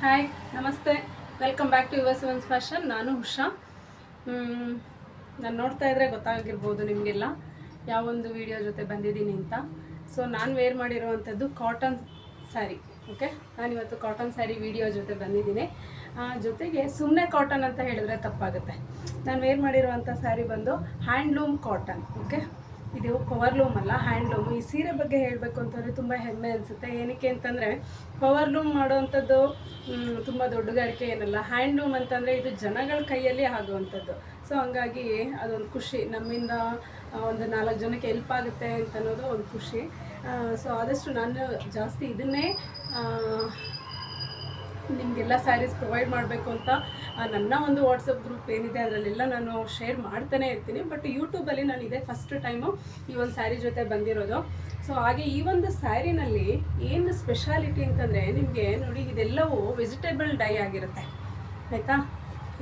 Hi ನಮಸ್ತೆ. Welcome back to yours ones fashion ನಾನು ಉಷಾ. ನಾನು ನೋಡ್ತಾ ಇದ್ರೆ ಗೊತ್ತಾಗಿರ್ಬೋದು ನಿಮಗೆಲ್ಲ ಯಾವೊಂದು ವಿಡಿಯೋ ಜೊತೆ ಬಂದಿದ್ದೀನಿ ಅಂತ. ಸೊ ನಾನು ವೇರ್ ಮಾಡಿರುವಂಥದ್ದು ಕಾಟನ್ ಸ್ಯಾರಿ ಓಕೆ ನಾನಿವತ್ತು ಕಾಟನ್ ಸ್ಯಾರಿ ವಿಡಿಯೋ ಜೊತೆ ಬಂದಿದ್ದೀನಿ. ಜೊತೆಗೆ ಸುಮ್ಮನೆ ಕಾಟನ್ ಅಂತ ಹೇಳಿದ್ರೆ ತಪ್ಪಾಗುತ್ತೆ. ನಾನು ವೇರ್ ಮಾಡಿರುವಂಥ ಸ್ಯಾರಿ ಬಂದು ಹ್ಯಾಂಡ್ಲೂಮ್ ಕಾಟನ್ ಓಕೆ ಇದು ಪವರ್ ಲೂಮ್ ಅಲ್ಲ ಹ್ಯಾಂಡ್ಲೂಮ್ ಈ ಸೀರೆ ಬಗ್ಗೆ ಹೇಳಬೇಕು ಅಂತಂದರೆ ತುಂಬ ಹೆಮ್ಮೆ ಅನಿಸುತ್ತೆ. ಏನಕ್ಕೆ ಅಂತಂದರೆ ಪವರ್ಲೂಮ್ ಮಾಡೋವಂಥದ್ದು ತುಂಬ ದೊಡ್ಡಗಾರಿಕೆ ಏನಲ್ಲ. ಹ್ಯಾಂಡ್ಲೂಮ್ ಅಂತಂದರೆ ಇದು ಜನಗಳ ಕೈಯಲ್ಲಿ ಆಗುವಂಥದ್ದು. ಸೊ ಹಂಗಾಗಿ ಅದೊಂದು ಖುಷಿ. ನಮ್ಮಿಂದ ಒಂದು ನಾಲ್ಕು ಜನಕ್ಕೆ ಹೆಲ್ಪ್ ಆಗುತ್ತೆ ಅಂತ ಅನ್ನೋದು ಒಂದು ಖುಷಿ. ಸೊ ಆದಷ್ಟು ನಾನು ಜಾಸ್ತಿ ಇದನ್ನೇ ನಿಮಗೆಲ್ಲ ಸ್ಯಾರೀಸ್ ಪ್ರೊವೈಡ್ ಮಾಡಬೇಕು ಅಂತ ನನ್ನ ಒಂದು ವಾಟ್ಸಪ್ ಗ್ರೂಪ್ ಏನಿದೆ, ಅದರಲ್ಲೆಲ್ಲ ನಾನು ಶೇರ್ ಮಾಡ್ತಾನೆ ಇರ್ತೀನಿ. ಬಟ್ ಯೂಟ್ಯೂಬಲ್ಲಿ ನಾನು ಇದೇ ಫಸ್ಟ್ ಟೈಮು ಈ ಒಂದು ಸ್ಯಾರಿ ಜೊತೆ ಬಂದಿರೋದು. ಸೊ ಹಾಗೆ ಈ ಒಂದು ಸ್ಯಾರಿನಲ್ಲಿ ಏನು ಸ್ಪೆಷಾಲಿಟಿ ಅಂತಂದರೆ ನಿಮಗೆ ನೋಡಿ ಇದೆಲ್ಲವೂ ವೆಜಿಟೇಬಲ್ ಡೈ ಆಗಿರುತ್ತೆ. ಆಯಿತಾ?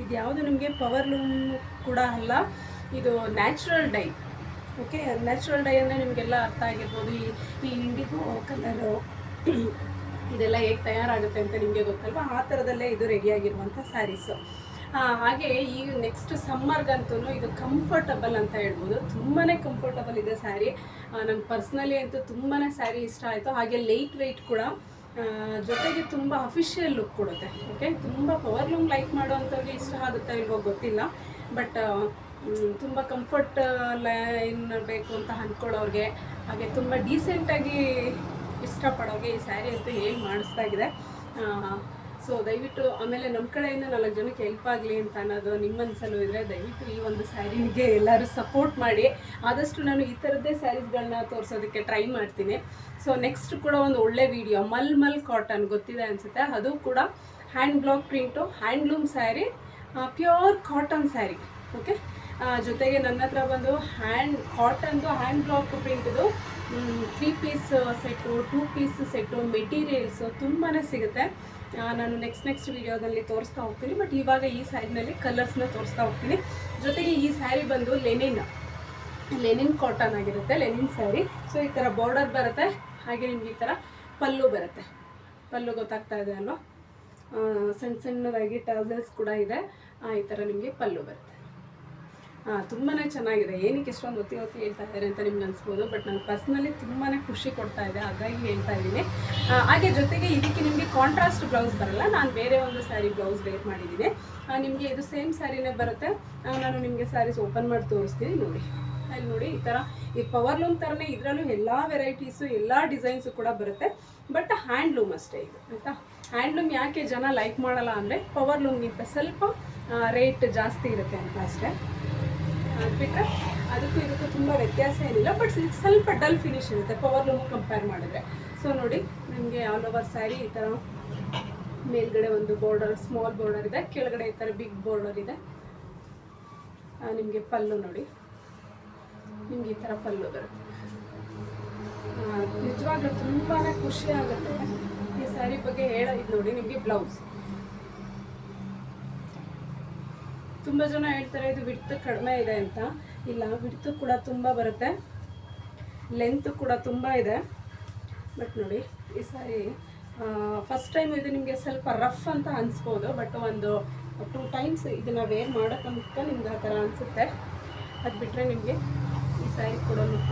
ಇದು ಯಾವುದು ನಿಮಗೆ ಪವರ್ ಲೂಮ್ ಕೂಡ ಅಲ್ಲ, ಇದು natural dye okay natural dye ಅಂದರೆ ನಿಮಗೆಲ್ಲ ಅರ್ಥ ಆಗಿರ್ಬೋದು. ಈ ಈ ಇಂಡಿಗೋ ಕಲರು ಇದೆಲ್ಲ ಹೇಗೆ ತಯಾರಾಗುತ್ತೆ ಅಂತ ನಿಮಗೆ ಗೊತ್ತಲ್ವಾ? ಆ ಥರದಲ್ಲೇ ಇದು ರೆಡಿಯಾಗಿರುವಂಥ ಸ್ಯಾರೀಸು ಹಾಗೆ ಈ ನೆಕ್ಸ್ಟ್ ಸಮ್ಮರ್ಗಂತೂ ಇದು ಕಂಫರ್ಟಬಲ್ ಅಂತ ಹೇಳ್ಬೋದು. ತುಂಬಾ ಕಂಫರ್ಟಬಲ್ ಇದೆ ಸ್ಯಾರಿ ನಂಗೆ ಪರ್ಸ್ನಲಿ ಅಂತೂ ತುಂಬಾ ಸ್ಯಾರಿ ಇಷ್ಟ ಆಯಿತು. ಹಾಗೆ ಲೈಟ್ ವೆಯ್ಟ್ ಕೂಡ ಜೊತೆಗೆ ತುಂಬ ಅಫಿಷಿಯಲ್ ಲುಕ್ ಕೊಡುತ್ತೆ ಓಕೆ ತುಂಬ ಪವರ್ ಲೂಮ್ ಲೈಕ್ ಮಾಡೋವಂಥವ್ರಿಗೆ ಇಷ್ಟ ಆಗುತ್ತೆ ಇಲ್ವೋ ಗೊತ್ತಿಲ್ಲ. ಬಟ್ ತುಂಬ ಕಂಫರ್ಟ್ ಲೈನ್ ಬೇಕು ಅಂತ ಅಂದ್ಕೊಳ್ಳೋರಿಗೆ ಹಾಗೆ ತುಂಬ ಡೀಸೆಂಟಾಗಿ ಇಷ್ಟಪಡೋಗೆ ಈ ಸ್ಯಾರಿ ಅಂತೂ ಹೇಳಿ ಮಾಡಿಸ್ತಾ ಇದೆ ಸೊ ದಯವಿಟ್ಟು ಆಮೇಲೆ ನಮ್ಮ ಕಡೆಯಿಂದ ನಾಲ್ಕು ಜನಕ್ಕೆ ಹೆಲ್ಪ್ ಆಗಲಿ ಅಂತ ಅನ್ನೋದು ನಿಮ್ಮ ಮನಸ್ಸಲ್ಲೂ ಇದ್ದರೆ ದಯವಿಟ್ಟು ಈ ಒಂದು ಸ್ಯಾರಿಗೆ ಎಲ್ಲರೂ ಸಪೋರ್ಟ್ ಮಾಡಿ. ಆದಷ್ಟು ನಾನು ಈ ಥರದ್ದೇ ಸ್ಯಾರೀಸ್ಗಳನ್ನ ತೋರಿಸೋದಕ್ಕೆ ಟ್ರೈ ಮಾಡ್ತೀನಿ. ಸೊ ನೆಕ್ಸ್ಟ್ ಕೂಡ ಒಂದು ಒಳ್ಳೆ ವಿಡಿಯೋ ಮಲ್ ಮಲ್ ಕಾಟನ್ ಗೊತ್ತಿದೆ ಅನಿಸುತ್ತೆ. ಅದು ಕೂಡ hand block print handloom sari pure cotton sari. Okay ಜೊತೆಗೆ ನನ್ನ ಹತ್ರ ಬಂದು ಹ್ಯಾಂಡ್ ಕಾಟನ್ದು hand block ಪ್ರಿಂಟ್ದು three piece set two piece set materials ತುಂಬಾ ಸಿಗುತ್ತೆ. ನಾನು ನೆಕ್ಸ್ಟ್ ನೆಕ್ಸ್ಟ್ ವಿಡಿಯೋದಲ್ಲಿ ತೋರಿಸ್ತಾ ಹೋಗ್ತೀನಿ ಬಟ್ ಇವಾಗ ಈ ಸ್ಯಾರಿನಲ್ಲಿ ಕಲರ್ಸ್ನ ತೋರಿಸ್ತಾ ಹೋಗ್ತೀನಿ. ಜೊತೆಗೆ ಈ ಸ್ಯಾರಿ ಬಂದು ಲೆನಿನ್ ಲೆನಿನ್ ಕಾಟನ್ ಆಗಿರುತ್ತೆ ಲೆನಿನ್ ಸ್ಯಾರಿ ಸೊ ಈ ಥರ ಬಾರ್ಡರ್ ಬರುತ್ತೆ, ಹಾಗೆ ನಿಮ್ಗೆ ಈ ಥರ ಪಲ್ಲು ಬರುತ್ತೆ. ಪಲ್ಲು ಗೊತ್ತಾಗ್ತಾ ಇದೆ ಅಲ್ವಾ? ಸಣ್ಣ ಸಣ್ಣದಾಗಿ ಟರ್ಸಲ್ಸ್ ಕೂಡ ಇದೆ. ಈ ಥರ ನಿಮಗೆ ಪಲ್ಲು ಬರುತ್ತೆ. ತುಂಬಾ ಚೆನ್ನಾಗಿದೆ. ಏನಕ್ಕೆ ಎಷ್ಟೊಂದು ಒತ್ತಿ ಒತ್ತಿ ಹೇಳ್ತಾ ಇದ್ದಾರೆ ಅಂತ ನಿಮ್ಗೆ ಅನಿಸ್ಬೋದು ಬಟ್ ನಾನು ಪರ್ಸ್ನಲಿ ತುಂಬಾ ಖುಷಿ ಕೊಡ್ತಾ ಇದೆ, ಹಾಗಾಗಿ ಹೇಳ್ತಾ ಇದ್ದೀನಿ. ಹಾಗೆ ಜೊತೆಗೆ ಇದಕ್ಕೆ ನಿಮಗೆ ಕಾಂಟ್ರಾಸ್ಟ್ ಬ್ಲೌಸ್ ಬರಲ್ಲ, ನಾನು ಬೇರೆ ಒಂದು ಸ್ಯಾರಿ ಬ್ಲೌಸ್ ವೇರ್ ಮಾಡಿದ್ದೀನಿ. ನಿಮಗೆ ಇದು ಸೇಮ್ ಸ್ಯಾರಿನೇ ಬರುತ್ತೆ. ನಾನು ನಿಮಗೆ ಸ್ಯಾರೀಸ್ ಓಪನ್ ಮಾಡಿ ತೋರಿಸ್ತೀನಿ, ನೋಡಿ. ಅಲ್ಲಿ ನೋಡಿ, ಈ ಥರ ಈ ಪವರ್ ಲೂಮ್ ಥರನೇ ಇದರಲ್ಲೂ ಎಲ್ಲ ವೆರೈಟೀಸು ಎಲ್ಲ ಡಿಸೈನ್ಸು ಕೂಡ ಬರುತ್ತೆ. ಬಟ್ ಹ್ಯಾಂಡ್ಲೂಮ್ ಅಷ್ಟೇ ಇದು, ಆಯಿತಾ? ಹ್ಯಾಂಡ್ಲೂಮ್ ಯಾಕೆ ಜನ ಲೈಕ್ ಮಾಡಲ್ಲ ಅಂದರೆ ಪವರ್ ಲೂಮ್ಗಿಂತ ಸ್ವಲ್ಪ ರೇಟ್ ಜಾಸ್ತಿ ಇರುತ್ತೆ ಅಂತ ಅಷ್ಟೇ. ಬಿಟ್ಟರೆ ಅದಕ್ಕೂ ಇದಕ್ಕೂ ತುಂಬ ವ್ಯತ್ಯಾಸ ಏನಿಲ್ಲ ಬಟ್ ಸ್ವಲ್ಪ ಡಲ್ ಫಿನಿಶ್ ಇರುತ್ತೆ ಪವರ್ ಲೂಮ್ ಕಂಪೇರ್ ಮಾಡಿದ್ರೆ. ಸೊ ನೋಡಿ, ನಿಮಗೆ ಆಲ್ ಓವರ್ ಸ್ಯಾರಿ ಈ ಥರ ಮೇಲ್ಗಡೆ ಒಂದು ಬಾರ್ಡರ್ ಸ್ಮಾಲ್ ಬಾರ್ಡರ್ ಇದೆ, ಕೆಳಗಡೆ ಈ ಥರ ಬಿಗ್ ಬಾರ್ಡರ್ ಇದೆ. ನಿಮಗೆ ಪಲ್ಲು ನೋಡಿ. ನಿಮ್ಗೆ ಈ ಥರ ಪಲ್ಲು ಬರುತ್ತೆ. ನಿಜವಾಗ್ಲೂ ತುಂಬಾ ಖುಷಿ ಆಗುತ್ತೆ ಈ ಸ್ಯಾರಿ ಬಗ್ಗೆ ಹೇಳೋದು ನೋಡಿ, ನಿಮಗೆ ಬ್ಲೌಸ್ ತುಂಬ ಜನ ಹೇಳ್ತಾರೆ, ಇದು ವಿಡ್ತ್ ಕಡಿಮೆ ಇದೆ ಅಂತ. ಇಲ್ಲ, ವಿಡ್ತು ಕೂಡ ತುಂಬ ಬರುತ್ತೆ. ಲೆಂತ್ ಕೂಡ ತುಂಬ ಇದೆ. ಬಟ್ ನೋಡಿ, ಈ ಸಾರಿ ಫಸ್ಟ್ ಟೈಮ್ ಇದು ನಿಮಗೆ ಸ್ವಲ್ಪ ರಫ್ ಅಂತ ಅನಿಸ್ಬೋದು ಬಟ್ ಒಂದು ಟೂ ಟೈಮ್ಸ್ ಇದನ್ನು ವೇರ್ ಮಾಡೋ ತನಕ ನಿಮ್ಗೆ ಆ ಥರ ಅನಿಸುತ್ತೆ. ಅದು ಬಿಟ್ಟರೆ ನಿಮಗೆ ಈ ಸಾರಿ ಕೂಡ ಲುಕ್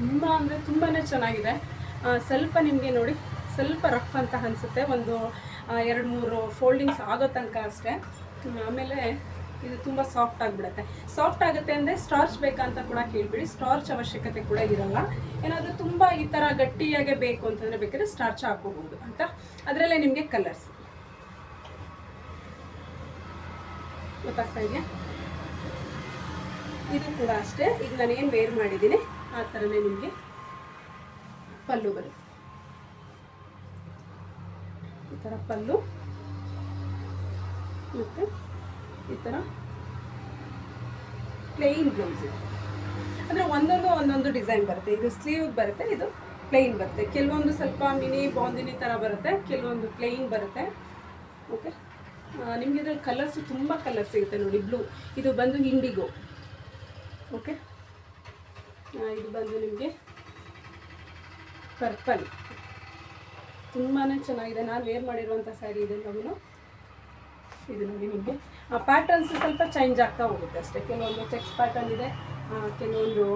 ತುಂಬ ಅಂದರೆ ತುಂಬಾ ಚೆನ್ನಾಗಿದೆ. ಸ್ವಲ್ಪ ನಿಮಗೆ ನೋಡಿ, ಸ್ವಲ್ಪ ರಫ್ ಅಂತ ಅನಿಸುತ್ತೆ. ಒಂದು ಎರಡು ಮೂರು ಫೋಲ್ಡಿಂಗ್ಸ್ ಆಗೋ ತನಕ ಅಷ್ಟೇ. ಆಮೇಲೆ ಇದು ತುಂಬ ಸಾಫ್ಟ್ ಆಗಿಬಿಡುತ್ತೆ. ಸಾಫ್ಟ್ ಆಗುತ್ತೆ ಅಂದರೆ ಸ್ಟಾರ್ಚ್ ಬೇಕಂತ ಕೂಡ ಕೇಳಿಬಿಡಿ. ಸ್ಟಾರ್ಚ್ ಅವಶ್ಯಕತೆ ಕೂಡ ಇರಲ್ಲ. ಏನಾದರೂ ತುಂಬ ಈ ಥರ ಗಟ್ಟಿಯಾಗೆ ಬೇಕು ಅಂತಂದರೆ ಬೇಕಾದ್ರೆ ಸ್ಟಾರ್ಚ್ ಹಾಕೋಬಹುದು ಅಂತ. ಅದರಲ್ಲೇ ನಿಮಗೆ ಕಲರ್ಸ್ ಗೊತ್ತಾಗ್ತಾ ಇದೆಯಾ? ಇದು ಕೂಡ ಅಷ್ಟೇ. ಈಗ ನಾನು ಏನು ವೇರ್ ಮಾಡಿದ್ದೀನಿ, ಆ ಥರನೇ ನಿಮಗೆ ಪಲ್ಲು ಬರುತ್ತೆ. ಥರ ಪಲ್ಲು. ಮತ್ತು ಈ ಥರ ಪ್ಲೇನ್ ಬ್ಲೌಸ್ ಇದೆ. ಅಂದರೆ ಒಂದೊಂದು ಒಂದೊಂದು ಡಿಸೈನ್ ಬರುತ್ತೆ. ಇದು ಸ್ಲೀವ್ ಬರುತ್ತೆ, ಇದು ಪ್ಲೇನ್ ಬರುತ್ತೆ. ಕೆಲವೊಂದು ಸ್ವಲ್ಪ ಮಿನಿ ಬಾಂದಿನಿ ಥರ ಬರುತ್ತೆ, ಕೆಲವೊಂದು ಪ್ಲೇನ್ ಬರುತ್ತೆ. ಓಕೆ ನಿಮಗೆ ಇದ್ರಲ್ಲಿ ಕಲರ್ಸು ತುಂಬ ಕಲರ್ ಸಿಗುತ್ತೆ ನೋಡಿ ಬ್ಲೂ ಇದು ಬಂದು ಇಂಡಿಗೋ ಓಕೆ ಇದು ಬಂದು ನಿಮಗೆ ಪರ್ಪಲ್ ತುಂಬಾ ಚೆನ್ನಾಗಿದೆ. ನಾನು ವೇರ್ ಮಾಡಿರುವಂಥ ಸ್ಯಾರಿ ಇದೆ ನಾವು ಇದು ನೋಡಿ ನಿಮಗೆ. ಆ ಪ್ಯಾಟರ್ನ್ಸ್ ಸ್ವಲ್ಪ ಚೇಂಜ್ ಆಗ್ತಾ ಹೋಗುತ್ತೆ ಅಷ್ಟೇ. ಕೆಲವೊಂದು ಚೆಕ್ಸ್ ಪ್ಯಾಟರ್ನ್ ಇದೆ. ಕೆಲವೊಂದು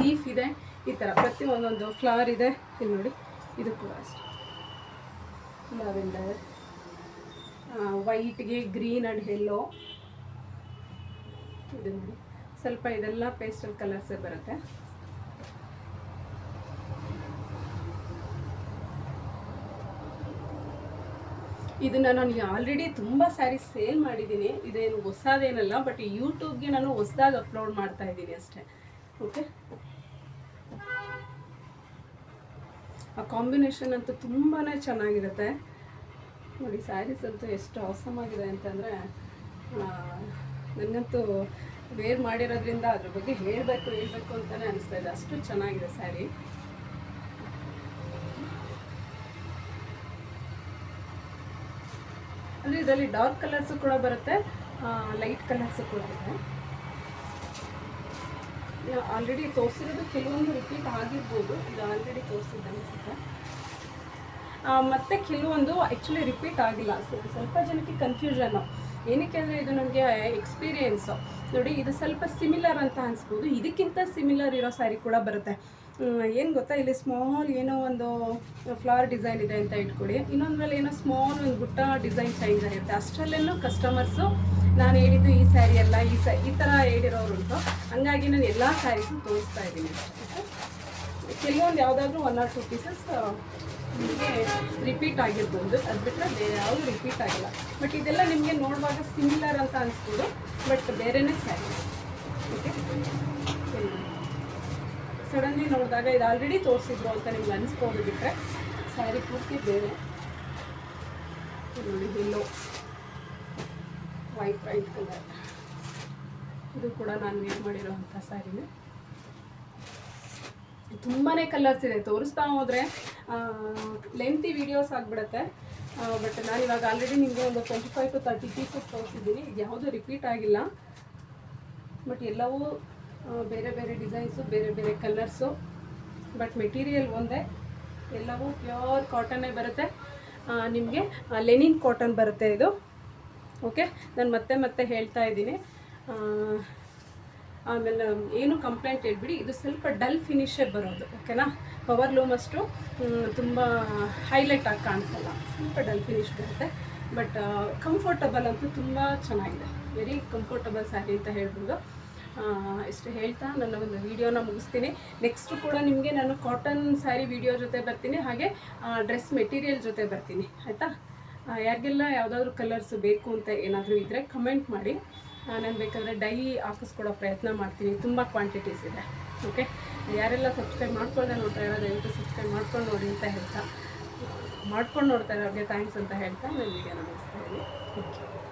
ಲೀಫ್ ಇದೆ. ಈ ಥರ ಪ್ರತಿ ಒಂದೊಂದು ಫ್ಲವರ್ ಇದೆ. ಇಲ್ಲಿ ನೋಡಿ. ಇದು ಕೂಡ ಅಷ್ಟೇ. ಲಾವೆಂಡರ್ ವೈಟ್ಗೆ ಗ್ರೀನ್ ಆ್ಯಂಡ್ ಯೆಲ್ಲೋ ಇದು ನೋಡಿ. ಸ್ವಲ್ಪ ಇದೆಲ್ಲ ಪೇಸ್ಟಲ್ ಕಲರ್ಸೇ ಬರುತ್ತೆ. ಇದನ್ನು ನಾನು ಆಲ್ರೆಡಿ ತುಂಬ ಸ್ಯಾರಿ ಸೇಲ್ ಮಾಡಿದ್ದೀನಿ. ಇದೇನು ಹೊಸದೇನಲ್ಲ ಬಟ್ ಯೂಟ್ಯೂಬ್ಗೆ ನಾನು ಹೊಸದಾಗಿ ಅಪ್ಲೋಡ್ ಮಾಡ್ತಾ ಇದ್ದೀನಿ ಅಷ್ಟೇ. ಓಕೆ ಆ ಕಾಂಬಿನೇಷನ್ ಅಂತೂ ತುಂಬಾ ಚೆನ್ನಾಗಿರುತ್ತೆ. ನೋಡಿ ಸ್ಯಾರೀಸ್ ಅಂತೂ ಎಷ್ಟು ಅವಸಮ್ ಆಗಿದೆ ಅಂತಂದರೆ ನನಗಂತೂ ವೇರ್ ಮಾಡಿರೋದ್ರಿಂದ ಅದ್ರ ಬಗ್ಗೆ ಹೇಳಬೇಕು ಹೇಳಬೇಕು ಅಂತಲೇ ಅನಿಸ್ತಾ ಇದೆ. ಅಷ್ಟು ಚೆನ್ನಾಗಿದೆ ಸ್ಯಾರಿ ಅಂದರೆ ಇದರಲ್ಲಿ ಡಾರ್ಕ್ ಕಲರ್ಸು ಕೂಡ ಬರುತ್ತೆ. ಲೈಟ್ ಕಲರ್ಸು ಕೂಡ ಇದೆ. ಆಲ್ರೆಡಿ ತೋರಿಸಿರೋದು ಕೆಲವೊಂದು ರಿಪೀಟ್ ಆಗಿರ್ಬೋದು. ಇದು ಆಲ್ರೆಡಿ ತೋರಿಸಿದ್ದೆ ಅನಿಸುತ್ತೆ. ಮತ್ತು ಕೆಲವೊಂದು ಆ್ಯಕ್ಚುಲಿ ರಿಪೀಟ್ ಆಗಿಲ್ಲ. ಸ್ವಲ್ಪ ಜನಕ್ಕೆ ಕನ್ಫ್ಯೂಷನ್ನು ಏನಕ್ಕೆ ಅಂದರೆ ಇದು ನನಗೆ ಎಕ್ಸ್ಪೀರಿಯೆನ್ಸು ನೋಡಿ, ಇದು ಸ್ವಲ್ಪ ಸಿಮಿಲರ್ ಅಂತ ಅನಿಸ್ಬೋದು. ಇದಕ್ಕಿಂತ ಸಿಮಿಲರ್ ಇರೋ ಸ್ಯಾರಿ ಕೂಡ ಬರುತ್ತೆ. ಏನು ಗೊತ್ತಾ? ಇಲ್ಲಿ ಸ್ಮಾಲ್ ಏನೋ ಒಂದು ಫ್ಲವರ್ ಡಿಸೈನ್ ಇದೆ ಅಂತ ಇಟ್ಕೊಳ್ಳಿ ಇನ್ನೊಂದ್ರಲ್ಲಿ ಏನೋ ಸ್ಮಾಲ್ ಒಂದು ಗುಟ್ಟ ಡಿಸೈನ್ ಚೇಂಜ್ ಆಗಿರುತ್ತೆ ಅಷ್ಟರಲ್ಲೆಲ್ಲೂ ಕಸ್ಟಮರ್ಸು ನಾನು ಹೇಳಿದ್ದು ಈ ಸ್ಯಾರಿ ಎಲ್ಲ ಈ ಸ್ಯಾ ಈ ಥರ ಹೇಳಿರೋರುಂಟು. ಹಂಗಾಗಿ ನಾನು ಎಲ್ಲ ಸ್ಯಾರೀಸು ತೋರಿಸ್ತಾ ಇದ್ದೀನಿ ಕೆಲವೊಂದು ಯಾವುದಾದ್ರೂ ಒನ್ ಆರ್ ಟು ಪೀಸಸ್ ನಿಮಗೆ ರಿಪೀಟ್ ಆಗಿರ್ಬೋದು. ಅದು ಬಿಟ್ಟರೆ ಬೇರೆ ಯಾವುದು ರಿಪೀಟ್ ಆಗಿಲ್ಲ. ಬಟ್ ಇದೆಲ್ಲ ನಿಮಗೆ ನೋಡುವಾಗ ಸಿಮಿಲರ್ ಅಂತ ಅನಿಸ್ಬೋದು. ಬಟ್ ಬೇರೆನೇ ಸ್ಯಾರಿ ಓಕೆ ಸಡನ್ಲಿ ನೋಡಿದಾಗ ಇದು ಆಲ್ರೆಡಿ ತೋರಿಸಿದ್ರು ಅಂತ ನಿಮ್ಗೆ ಅನಿಸ್ಬೋದು ಬಿಟ್ಟರೆ ಸ್ಯಾರಿ ಪೂರ್ತಿ ಬೇರೆ. ನೋಡಿ ಎಲ್ಲೋ ವೈಟ್ ವೈಟ್ ಕಲರ್ ಇದು ಕೂಡ ನಾನು ವೇರ್ ಮಾಡಿರೋವಂಥ ಸ್ಯಾರಿನೇ ತುಂಬಾ ಕಲರ್ಸ್ ಇದೆ. ತೋರಿಸ್ತಾ ಹೋದರೆ ಲೆಂತಿ ವೀಡಿಯೋಸ್ ಆಗಿಬಿಡುತ್ತೆ. ಬಟ್ ನಾನು ಇವಾಗ ಆಲ್ರೆಡಿ ನಿಮಗೆ ಒಂದು twenty five to thirty pieces ತೋರಿಸಿದ್ದೀನಿ. ಯಾವುದೂ ರಿಪೀಟ್ ಆಗಿಲ್ಲ. ಬಟ್ ಎಲ್ಲವೂ ಬೇರೆ ಬೇರೆ ಡಿಸೈನ್ಸು, ಬೇರೆ ಬೇರೆ ಕಲರ್ಸು. ಬಟ್ ಮೆಟೀರಿಯಲ್ ಒಂದೇ. ಎಲ್ಲವೂ ಪ್ಯೂರ್ ಕಾಟನ್ನೇ ಬರುತ್ತೆ. ನಿಮಗೆ ಲೆನಿನ್ ಕಾಟನ್ ಬರುತ್ತೆ ಇದು. ಓಕೆ? ನಾನು ಮತ್ತೆ ಮತ್ತೆ ಹೇಳ್ತಾ ಇದ್ದೀನಿ. ಆಮೇಲೆ ಏನು ಕಂಪ್ಲೇಂಟ್ ಹೇಳ್ಬಿಡಿ. ಇದು ಸ್ವಲ್ಪ ಡಲ್ ಫಿನಿಶೇ ಬರೋದು. ಓಕೆನಾ? ಪವರ್ ಲೂಮಷ್ಟು ತುಂಬ ಹೈಲೈಟ್ ಆಗಿ ಕಾಣಿಸಲ್ಲ. ಸ್ವಲ್ಪ ಡಲ್ ಫಿನಿಶ್ ಬರುತ್ತೆ. ಬಟ್ ಕಂಫರ್ಟಬಲ್ ಅಂತೂ ತುಂಬ ಚೆನ್ನಾಗಿದೆ. ವೆರಿ ಕಂಫರ್ಟಬಲ್ ಸ್ಯಾರಿ ಅಂತ ಹೇಳ್ಬೋದು. ಇಷ್ಟು ಹೇಳ್ತಾ ನನ್ನ ಒಂದು ವಿಡಿಯೋನ ಮುಗಿಸ್ತೀನಿ. ನೆಕ್ಸ್ಟು ಕೂಡ ನಿಮಗೆ ನಾನು ಕಾಟನ್ ಸ್ಯಾರಿ ವಿಡಿಯೋ ಜೊತೆ ಬರ್ತೀನಿ, ಹಾಗೆ ಡ್ರೆಸ್ ಮೆಟೀರಿಯಲ್ ಜೊತೆ ಬರ್ತೀನಿ. ಆಯಿತಾ? ಯಾರಿಗೆಲ್ಲ ಯಾವುದಾದ್ರೂ ಕಲರ್ಸ್ ಬೇಕು ಅಂತ ಏನಾದರೂ ಇದ್ದರೆ ಕಮೆಂಟ್ ಮಾಡಿ. ನಾನು ಬೇಕಾದರೆ ಡೈ ಹಾಕಿಸ್ಕೊಡೋ ಪ್ರಯತ್ನ ಮಾಡ್ತೀನಿ. ತುಂಬ ಕ್ವಾಂಟಿಟೀಸ್ ಇದೆ. ಓಕೆ ಯಾರೆಲ್ಲ ಸಬ್ಸ್ಕ್ರೈಬ್ ಮಾಡ್ಕೊಳ್ಳದೆ ನೋಡ್ತಾ ಇರೋ ಎಂಟು ಸಬ್ಸ್ಕ್ರೈಬ್ ಮಾಡ್ಕೊಂಡು ನೋಡಿ ಅಂತ ಹೇಳ್ತಾ. ಮಾಡ್ಕೊಂಡು ನೋಡ್ತಾ ಇರೋರಿಗೆ ಥ್ಯಾಂಕ್ಸ್ ಅಂತ ಹೇಳ್ತಾ. ನಾನು ವಿಡಿಯೋನ ಮುಗಿಸ್ತಾ ಇದ್ದೀನಿ. Thank you